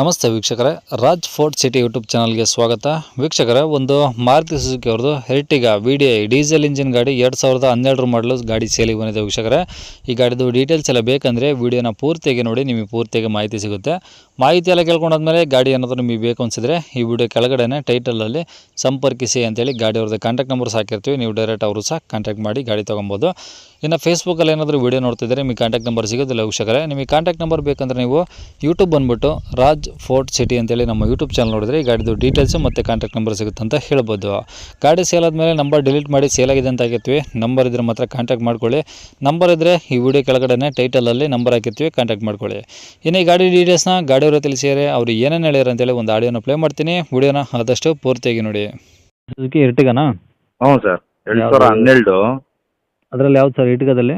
ನಮಸ್ತೆ ವೀಕ್ಷಕರೇ, Raj fort city YouTube ಚಾನಲ್ಗೆ ಸ್ವಾಗತ. ವೀಕ್ಷಕರೇ, ಒಂದು ಮಾರುತಿ ಸುಜುಕಿ ಅವ್ರದ್ದು Ertiga V D I diesel engine ಗಾಡಿ ಎರಡು ಸಾವಿರದ ಹನ್ನೆರಡರ ಮಾಡಲು ಗಾಡಿ ಸೇಲಿಗೆ ಬಂದಿದೆ ವೀಕ್ಷಕರೇ. ಈ ಗಾಡಿದು ಡೀಟೇಲ್ಸ್ ಎಲ್ಲ ಬೇಕಂದರೆ ವೀಡಿಯೋನ ಪೂರ್ತಿಯಾಗಿ ನೋಡಿ, ನಿಮಗೆ ಪೂರ್ತಿಯಾಗಿ ಮಾಹಿತಿ ಸಿಗುತ್ತೆ. ಮಾಹಿತಿ ಎಲ್ಲ ಕೇಳ್ಕೊಂಡಾದ್ಮೇಲೆ ಗಾಡಿ ಏನಾದರೂ ನಿಮಗೆ ಬೇಕು ಅನಿಸಿದ್ರೆ ಈ ವಿಡಿಯೋ ಕೆಳಗಡೆನೆ ಟೈಟಲಲ್ಲಿ ಸಂಪರ್ಕಿಸಿ ಅಂತೇಳಿ ಗಾಡಿ ಅವ್ರದ್ದು ಕಾಂಟ್ಯಾಕ್ಟ್ ನಂಬರ್ ಹಾಕಿರ್ತೀವಿ. ನೀವು ಡೈರೆಕ್ಟ್ ಅವರು ಸಹ ಕಾಂಟ್ಯಾಕ್ಟ್ ಮಾಡಿ ಗಾಡಿ ತೊಗೊಬೋದು. ಇನ್ನು ಫೇಸ್ಬುಕ್ಕಲ್ಲಿ ಏನಾದರೂ ವೀಡಿಯೋ ನೋಡ್ತಿದ್ರೆ ನಿಮಗೆ ಕಾಂಟ್ಯಾಕ್ಟ್ ನಂಬರ್ ಸಿಗೋದಿಲ್ಲ ವೀಕ್ಷಕರೇ. ನಿಮಗೆ ಕಾಂಟ್ಯಾಕ್ಟ್ ನಂಬರ್ ಬೇಕಂದರೆ ನೀವು ಯೂಟ್ಯೂಬ್ ಬಂದುಬಿಟ್ಟು ರಾಜ್ ಫೋರ್ಟ್ ಸಿಟಿ ಅಂತೇಳಿ ನಮ್ಮ ಯೂಟ್ಯೂಬ್ ಚಾನಲ್ ನೋಡಿದ್ರೆ ಈ ಗಾಡಿದು ಡೀಟೇಲ್ಸು ಮತ್ತು ಕಾಂಟ್ಯಾಕ್ಟ್ ನಂಬರ್ ಸಿಗುತ್ತೆ ಅಂತ ಹೇಳ್ಬೋದು. ಗಾಡಿ ಸೇಲ್ ಆದಮೇಲೆ ನಂಬರ್ ಡಿಲೀಟ್ ಮಾಡಿ ಸೇಲ್ ಆಗಿದೆ ಅಂತ ಆಗಿರ್ತೀವಿ ನಂಬರ್ ಇದ್ರೆ ಮಾತ್ರ ಕಾಂಟ್ಯಾಕ್ಟ್ ಮಾಡ್ಕೊಳ್ಳಿ. ನಂಬರ್ ಇದ್ದರೆ ಈ ವಿಡಿಯೋ ಕೆಳಗಡೆ ಟೈಟಲಲ್ಲಿ ನಂಬರ್ ಹಾಕಿರ್ತೀವಿ ಕಾಂಟ್ಯಾಕ್ಟ್ ಮಾಡ್ಕೊಳ್ಳಿ. ಇನ್ನು ಈ ಗಾಡಿ ಡೀಟೇಲ್ಸ್ನ ಗಾಡಿಯವರು ತಿಳಿಸಿದರೆ ಅವರು ಏನೇನು ಹೇಳ್ಯಾರ ಅಂತೇಳಿ ಒಂದು ಆಡಿಯೋನ ಪ್ಲೇ ಮಾಡ್ತೀನಿ. ವಿಡಿಯೋನ ಆದಷ್ಟು ಪೂರ್ತಿಯಾಗಿ ನೋಡಿ. ಸುಜುಕಿ ಇರ್ಟಿಗನಾ ಹ್ಞೂ ಸರ್. ಎರಡು? ಸಾವಿರ ಹನ್ನೆರಡು. ಅದರಲ್ಲಿ ಯಾವ್ದು ಸರ್ ಇರ್ಟಿಗದಲ್ಲಿ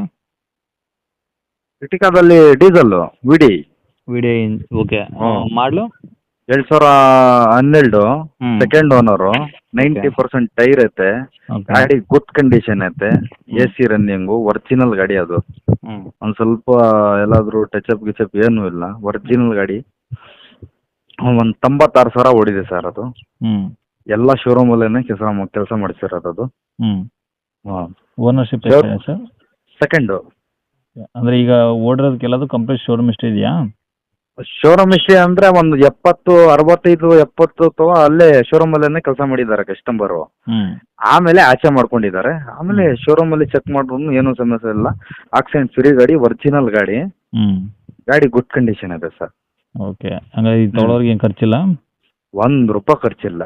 ಇಟಿಕಾದಲ್ಲಿ diesel VD video okay. Hmm. ಮಾಡಲು? ಎರಡು ಸಾವಿರ ಹನ್ನೆರಡು second owner ninety percent tyre ಐತೆ. ಗಾಡಿ ಗುಡ್ ಕಂಡೀಷನ್ ಐತೆ. ಎ ಸಿ ರನ್ನಿಂಗು ಒರಿಜಿನಲ್ ಗಾಡಿ ಅದು. ಹ್ಞೂ ಒಂದು ಸ್ವಲ್ಪ ಟಚ್ ಟಚಪ್ ಗಿಚಪ್ ಏನೂ ಇಲ್ಲ. ಒರಿಜಿನಲ್ ಗಾಡಿ. ಒಂದ್ ತೊಂಬತ್ತಾರು ಸಾವಿರ ಓಡಿದೆ ಸರ್ ಅದು. ಎಲ್ಲಾ ಎಲ್ಲ ಅಲ್ಲೇನೆ ಕೆಲಸ ಕೆಲಸ ಮಾಡಿಸಿರೋದು ಅದು. ಹ್ಞೂ ಓನರ್ಶಿಪ್. ಎಷ್ಟಿದೆ ಸರ್ ಸೆಕೆಂಡು ಅಂದರೆ ಈಗ ಓಡಿರೋದಕ್ಕೆಲ್ಲದು ಕಂಪ್ಲೀಟ್ ಶೋರೂಮ್ ಇಷ್ಟ ಇದೆಯಾ? ಶೋರೂಮ್ ವಿಷಯ ಅಂದ್ರೆ ಒಂದು ಎಪ್ಪತ್ತು ಅರವತ್ತೈದು ಎಪ್ಪತ್ತು ಅಥವಾ ಅಲ್ಲೇ ಶೋರೂಮಲ್ಲೇ ಕೆಲಸ ಮಾಡಿದ್ದಾರೆ ಕಸ್ಟಮರು ಹ್ಞೂ ಆಮೇಲೆ ಆಚೆ ಮಾಡ್ಕೊಂಡಿದ್ದಾರೆ. ಆಮೇಲೆ ಶೋರೂಮ್ ಅಲ್ಲಿ ಚೆಕ್ ಮಾಡಿದ್ರು ಏನು ಸಮಸ್ಯೆ ಇಲ್ಲ. ಆಕ್ಸಿಡೆಂಟ್ ಫ್ರೀ ಗಾಡಿ ಒರಿಜಿನಲ್ ಗಾಡಿ. ಹ್ಮ್. ಗಾಡಿ ಗುಡ್ ಕಂಡೀಷನ್ ಇದೆ ಸರ್. ಓಕೆ ಹಂಗಾರೆ ಈ ತೊಗೊಳೋರ್ಗೆ ಏನು ಖರ್ಚಿಲ್ಲ? ಒಂದು ರೂಪಾಯಿ ಖರ್ಚಿಲ್ಲ.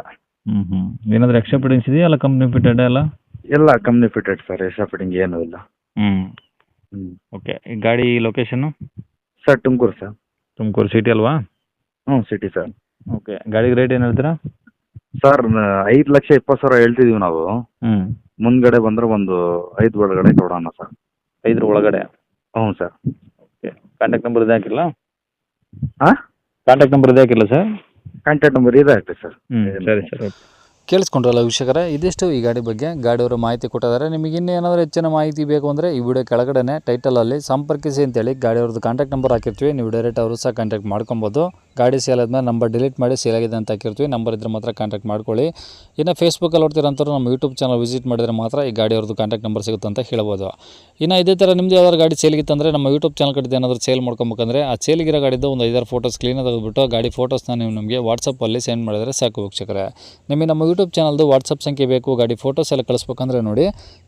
ಹ್ಮ್ ಹ್ಮ್. ಏನಾದರೂ ಎಕ್ಸ್ಟ್ರಾ ಫಿಟ್ಟಿಂಗ್ಸ್ ಇದೆಯಾ ಅಲ್ಲ ಕಂಪ್ನಿ ಫಿಟೆಡ್ ಎಲ್ಲ? ಎಲ್ಲ company fitted sir. Extra fitting ಏನೂ ಇಲ್ಲ. ಹ್ಮ್. ಹ್ಞೂ ಓಕೆ ಈ ಗಾಡಿ location sir Tumakuru sir. Tumakuru city ಅಲ್ವಾ? ಹ್ಞೂ ಸಿಟಿ ಸರ್ ಓಕೆ ಗಾಡಿಗೆ ರೇಟ್ ಏನು ಹೇಳ್ತೀರಾ? ಸರ್ ಐದು ಲಕ್ಷ ಇಪ್ಪತ್ತು ಸಾವಿರ ಹೇಳ್ತಿದೀವಿ ನಾವು. ಹ್ಞೂ ಮುಂದ್ಗಡೆ ಬಂದ್ರೆ ಒಂದು ಐದು ಒಳಗಡೆ ಕೊಡೋಣ ಸರ್ ಐದರ ಒಳಗಡೆ? ಹ್ಞೂ ಸರ್ ಓಕೆ ಕಾಂಟ್ಯಾಕ್ಟ್ ನಂಬರ್ ಇದೆ ಹಾಕಿಲ್ಲ? ಹಾಂ ಕಾಂಟ್ಯಾಕ್ಟ್ ನಂಬರ್ ಇದೆ ಹಾಕಿಲ್ಲ ಸರ್ ಕಾಂಟ್ಯಾಕ್ಟ್ ನಂಬರ್ ಇದೆ ಆಯ್ತು ಸರ್ ಹ್ಞೂ ಸರಿ ಸರ್. ಕೇಳಿಸ್ಕೊಂಡ್ರಲ್ಲ ವೀಕ್ಷಕರೇ, ಇದಿಷ್ಟು ಈ ಗಾಡಿ ಬಗ್ಗೆ ಗಾಡಿಯವರು ಮಾಹಿತಿ ಕೊಟ್ಟಿದ್ದಾರೆ. ನಿಮಗೆ ಇನ್ನೂ ಏನಾದರೂ ಹೆಚ್ಚಿನ ಮಾಹಿತಿ ಬೇಕು ಅಂದರೆ ಈ ವಿಡಿಯೋ ಕೆಳಗಡೆ ಟೈಟಲಲ್ಲಿ ಸಂಪರ್ಕಿಸಿ ಅಂತೇಳಿ ಗಾಡಿಯವ್ರದ್ದು ಕಾಂಟ್ಯಾಕ್ಟ್ ನಂಬರ್ ಹಾಕಿರ್ತೀವಿ. ನೀವು ಡೈರೆಕ್ಟ್ ಅವರು ಸಹ ಕಾಂಟ್ಯಾಕ್ಟ್ ಮಾಡ್ಕೊಬೋದು. ಗಾಡಿ ಸೇಲ್ ಆದಮೇಲೆ ನಂಬರ್ ಡಿಲೀಟ್ ಮಾಡಿ ಸೇಲ್ ಆಗಿದೆ ಅಂತ ಹಾಕಿರ್ತೀವಿ. ನಂಬರ್ ಇದ್ರೆ ಮಾತ್ರ ಕಾಂಟ್ಯಾಕ್ಟ್ ಮಾಡ್ಕೊಳ್ಳಿ. ಇನ್ನು ಫೇಸ್ಬುಕ್ಕಲ್ಲಿ ನೋಡ್ತೀರಂತರೂ ನಮ್ಮ ಯೂಟ್ಯೂಬ್ ಚಾನಲ್ ವಿಸಿಟ್ ಮಾಡಿದ್ರೆ ಮಾತ್ರ ಈ ಗಾಡಿಯವ್ರದ್ದು ಕಾಂಟ್ಯಾಕ್ಟ್ ನಂಬರ್ ಸಿಗುತ್ತೆ ಅಂತ ಹೇಳ್ಬೋದು. ಇನ್ನು ಇದೇ ಥರ ನಿಮ್ಮದು ಯಾವ್ದಾದ್ರು ಗಾಡಿ ಸೇಲ್ಗಿತ್ತಂದರೆ ನಮ್ಮ ಯೂಟ್ಯೂಬ್ ಚಾನಲ್ ಕಡೆ ಏನಾದರೂ ಸೇಲ್ ಮಾಡ್ಕೊಬೇಕಂದ್ರೆ ಆ ಸೇಲಿಗಿರೋ ಗಾಡಿದ್ದು ಒಂದು ಐದಾರು ಫೋಟೋಸ್ ಕ್ಲೀನಾಗಿ ತೆಗೆದುಬಿಟ್ಟು ಗಾಡಿ ಫೋಟೋಸ್ನ ನೀವು ನಮಗೆ ವಾಟ್ಸಪ್ಪಲ್ಲಿ ಸೆಂಡ್ ಮಾಡಿದರೆ ಸಾಕು ವೀಕ್ಷಕರೇ. ನಿಮಗೆ ನಮ್ಮ ಯೂಟ್ಯೂಬ್ ಚಾನಲ್ದು ವಾಟ್ಸಪ್ ಸಂಖ್ಯೆ ಬೇಕು, ಗಾಡಿ ಫೋಟೋಸ್ ಎಲ್ಲ ಕಳಿಸ್ಬೇಕಂದ್ರೆ ನೋಡಿ.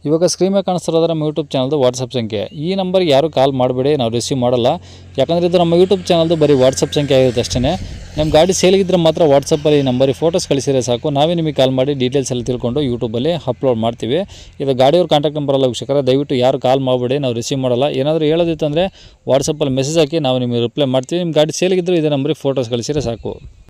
ಇವಾಗ ಸ್ಕ್ರೀನ್ ಮೇಲೆ ಕಾಣಿಸ್ತಿರೋದ್ರೆ ನಮ್ಮ ಯೂಟ್ಯೂಬ್ ಚಾನಲ್ದು ವಾಟ್ಸಪ್ ಸಂಖ್ಯೆ. ಈ ನಂಬರ್ಗೆ ಯಾರು ಕಾಲ್ ಮಾಡಬೇಡಿ, ನಾವು ರಿಸೀವ್ ಮಾಡಲ್ಲ. ಯಾಕಂದರೆ ಇದು ನಮ್ಮ ಯೂಟ್ಯೂಬ್ ಚಾನಲ್ದು ಬರೀ ವಾಟ್ಸಪ್ ಸಂಖ್ಯೆ ಆಗಿರುತ್ತೆ ಅಷ್ಟೇ ನಮ್ಮ ಗಾಡಿ ಸೇಲಿಗಿದ್ರೆ ಮಾತ್ರ ವಾಟ್ಸಪ್ಪಲ್ಲಿ ಈ ನಂಬರಿಗೆ ಫೋಟೋಸ್ ಕಳಿಸಿದ್ರೆ ಸಾಕು. ನಾವೇ ನಿಮಗೆ ಕಾಲ್ ಮಾಡಿ ಡೀಟೇಲ್ಸ್ ಎಲ್ಲ ತಿಳ್ಕೊಂಡು ಯೂಟ್ಯೂಬಲ್ಲಿ ಅಪ್ಲೋಡ್ ಮಾಡ್ತೀವಿ. ಇದು ಗಾಡಿಯವ್ರ ಕಾಂಟ್ಯಾಕ್ಟ್ ನಂಬರ್ ಅಲ್ಲ ವೀಕ್ಷಕರ, ದಯವಿಟ್ಟು ಯಾರು ಕಾಲ್ ಮಾಡಬೇಡಿ, ನಾವು ರಿಸೀವ್ ಮಾಡಲ್ಲ. ಏನಾದರೂ ಹೇಳೋದಿತ್ತಂದರೆ ವಾಟ್ಸಪ್ಪಲ್ಲಿ ಮೆಸೇಜ್ ಹಾಕಿ ನಾವು ನಿಮಗೆ ರಿಪ್ಲೈ ಮಾಡ್ತೀವಿ. ನಿಮ್ಮ ಗಾಡಿ ಸೇಲಿಗಿದ್ರೆ ಇದೇ ನಂಬರಿಗೆ ಫೋಟೋಸ್ ಕಳಿಸಿದ್ರೆ ಸಾಕು.